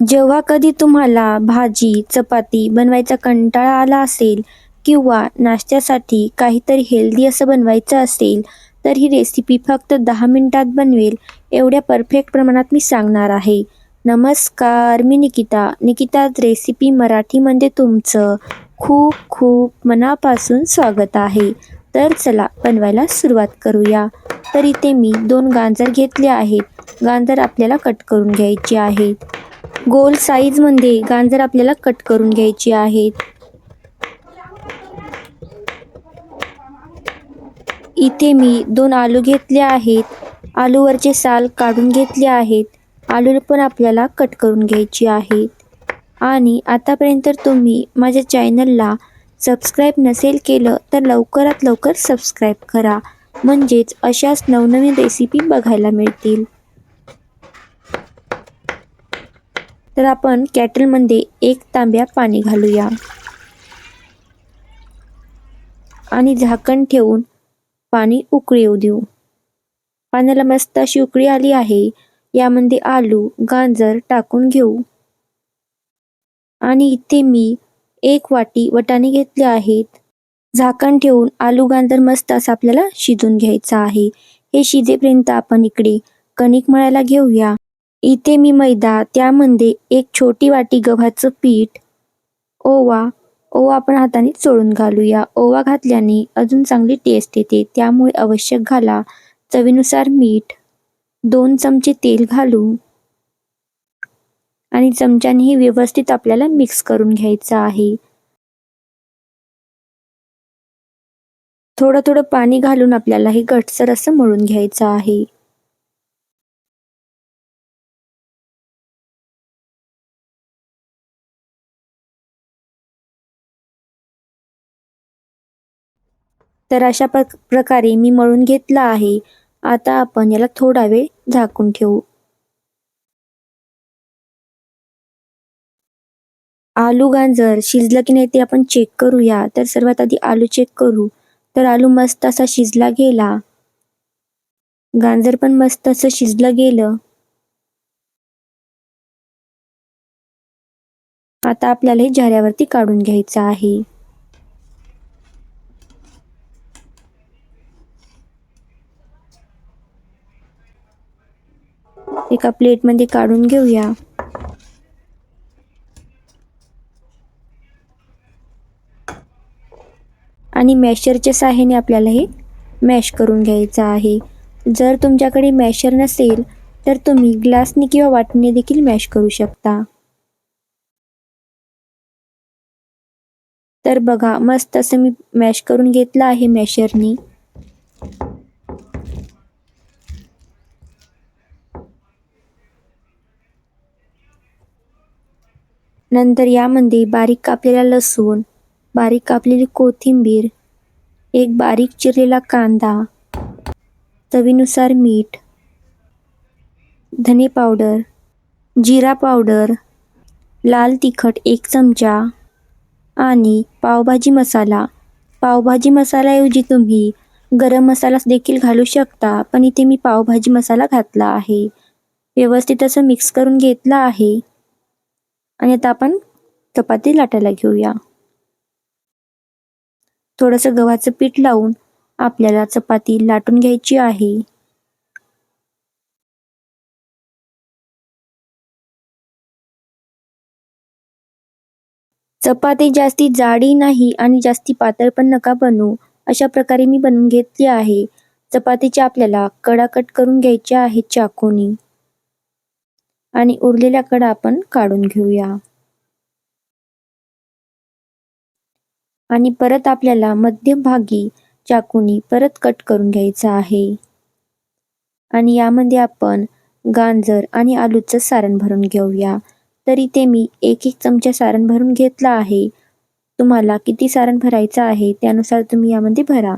जेव्हा कधी तुम्हाला भाजी चपाती बनवायचा कंटाळा आला असेल किंवा नाश्त्यासाठी काहीतरी हेल्दी असं बनवायचं असेल तर ही रेसिपी फक्त दहा मिनिटात बनवेल एवढ्या परफेक्ट प्रमाणात मी सांगणार आहे. नमस्कार मी निकिता. निकिता रेसिपी मराठीमध्ये तुमचं खूप खूप मनापासून स्वागत आहे. तर चला बनवायला सुरुवात करूया. तर इथे मी दोन गाजर घेतले आहेत. गाजर आपल्याला कट करून घ्यायचे आहेत. गोल साईजमध्ये गाजर आपल्याला कट करून घ्यायची आहेत. इथे मी दोन आलू घेतले आहेत. आलूवरचे साल काढून घेतले आहेत. आलू पण आपल्याला कट करून घ्यायची आहेत. आणि आतापर्यंत तुम्ही माझ्या चॅनलला सबस्क्राईब नसेल केलं तर लवकरात लवकर सबस्क्राईब करा. म्हणजेच अशाच नवनवीन रेसिपी बघायला मिळतील. तर आपण कॅटलमध्ये एक तांब्या पाणी घालूया. आणि झाकण ठेवून पाणी उकळी येऊ देऊ. पाण्याला मस्त अशी उकळी आली आहे यामध्ये आलू गाजर टाकून घेऊ. आणि इथे मी एक वाटी वटाणे घेतले आहेत. झाकण ठेवून आलू गाजर मस्त असं आपल्याला शिजून घ्यायचा आहे. हे शिजेपर्यंत आपण इकडे कणिक मळायला घेऊया. इथे मी मैदा त्यामध्ये एक छोटी वाटी गव्हाचं पीठ ओवा ओवा आपण हाताने चोळून घालूया. ओवा घातल्याने अजून चांगली टेस्ट येते. त्यामुळे आवश्यक घाला. चवीनुसार मीठ दोन चमचे तेल घालू आणि चमच्याने हे व्यवस्थित आपल्याला मिक्स करून घ्यायचं आहे. थोडं थोडं पाणी घालून आपल्याला हे घटसर असं मळून घ्यायचं आहे. तर अशा प्रकारे मी मळून घेतला आहे. आता आपण याला थोडा वेळ झाकून ठेवू. आलू गाजर शिजलं की नाही ते आपण चेक करूया. तर सर्वात आधी आलू चेक करू. तर आलू मस्त असा शिजला गेला. गाजर पण मस्त असं शिजलं गेलं. आता आपल्याला हे झाऱ्यावरती काढून घ्यायचं आहे. एका प्लेटमध्ये काढून घेऊया. आणि मॅशरच्या सहाय्याने आपल्याला हे मॅश करून घ्यायचं आहे. जर तुमच्याकडे मॅशर नसेल तर तुम्ही ग्लासने किंवा वाटणे देखील मॅश करू शकता. तर बघा मस्त असं मी मॅश करून घेतलं आहे मॅशरनी. नंतर यामध्ये बारीक कापलेला लसूण बारीक कापलेली कोथिंबीर एक बारीक चिरलेला कांदा चवीनुसार मीठ धने पावडर जिरा पावडर लाल तिखट एक चमचा आणि पावभाजी मसाला. पावभाजी मसाल्याऐवजी तुम्ही गरम मसाला देखील घालू शकता पण इथे मी पावभाजी मसाला घातला आहे. व्यवस्थित असं मिक्स करून घेतला आहे. आणि आता आपण चपाती लाटायला घेऊया. थोडंसं गव्हाचं पीठ लावून आपल्याला चपाती लाटून घ्यायची आहे. चपाती जास्ती जाडी नाही आणि जास्ती पातळ पण नका बनवू. अशा प्रकारे मी बनवून घेतली आहे. चपातीच्या आपल्याला कडाकट करून घ्यायच्या आहेत चाकूनी. आणि उरलेल्या कडा आपण काढून घेऊया. आणि परत आपल्याला मध्यभागी चाकूनी परत कट करून घ्यायचं आहे. आणि यामध्ये आपण गाजर आणि आलूचं सारण भरून घेऊया. तरी ते मी एक एक चमचा सारण भरून घेतला आहे. तुम्हाला किती सारण भरायचं आहे त्यानुसार तुम्ही यामध्ये भरा.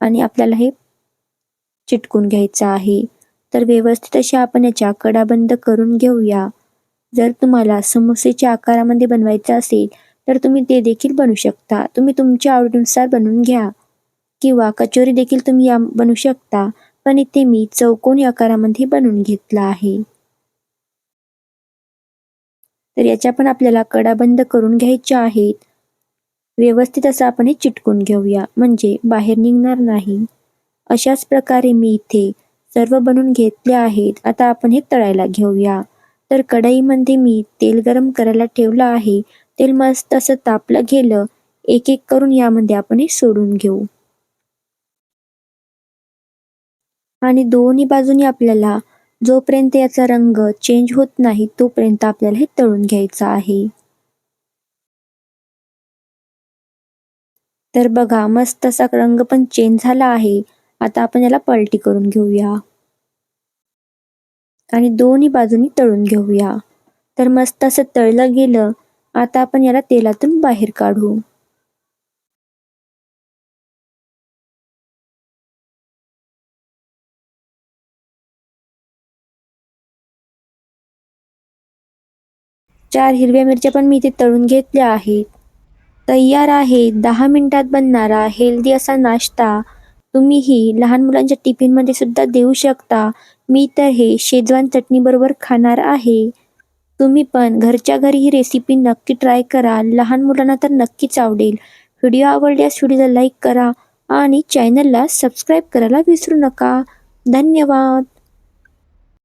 आणि आपल्याला हे चिटकून घ्यायचं आहे. तर व्यवस्थित अशा आपण याच्या कडा बंद करून घेऊया. जर तुम्हाला समोसेच्या आकारामध्ये बनवायचं असेल तर तुम्ही ते देखील बनवू शकता. तुम्ही तुमच्या आवडीनुसार बनवून घ्या. किंवा कचोरी देखील तुम्ही या बनवू शकता पण इथे मी चौकोनी आकारामध्ये बनवून घेतला आहे. तर याच्या पण आपल्याला कडा बंद करून घ्यायच्या आहेत. व्यवस्थित असं आपण हे चिटकून घेऊया. म्हणजे बाहेर निघणार नाही. अशाच प्रकारे मी इथे सर्व बनवून घेतले आहेत. आता आपण हे तळायला घेऊया. तर कढईमध्ये मी तेल गरम करायला ठेवलं आहे. तेल मस्त असं तापलं गेलं. एक एक करून यामध्ये आपण हे सोडून घेऊ. आणि दोन्ही बाजूनी आपल्याला जोपर्यंत याचा रंग चेंज होत नाही तोपर्यंत आपल्याला हे तळून घ्यायचं आहे. तर बघा मस्त असा रंग पण चेंज झाला आहे. आता आपण याला पलटी करून घेऊया. आणि दोन्ही बाजूनी तळून घेऊया. तर मस्त असं तळलं गेलं आता आपण याला तेलातून बाहेर काढू. चार हिरव्या मिरच्या पण मी इथे तळून घेतल्या आहेत. तयार आहे दहा मिनिटात बनणारा हेल्दी असा नाश्ता तुम्ही ही लहान मुलांच्या टिफिनमध्ये सुद्धा देऊ शकता. मी तर हे शेजवान चटणीबरोबर खाणार आहे. तुम्ही पण घरच्या घरी ही रेसिपी नक्की ट्राय करा. लहान मुलांना तर नक्कीच आवडेल. व्हिडिओ आवडल्यास व्हिडिओला लाईक करा आणि चॅनलला सबस्क्राईब करायला विसरू नका. धन्यवाद.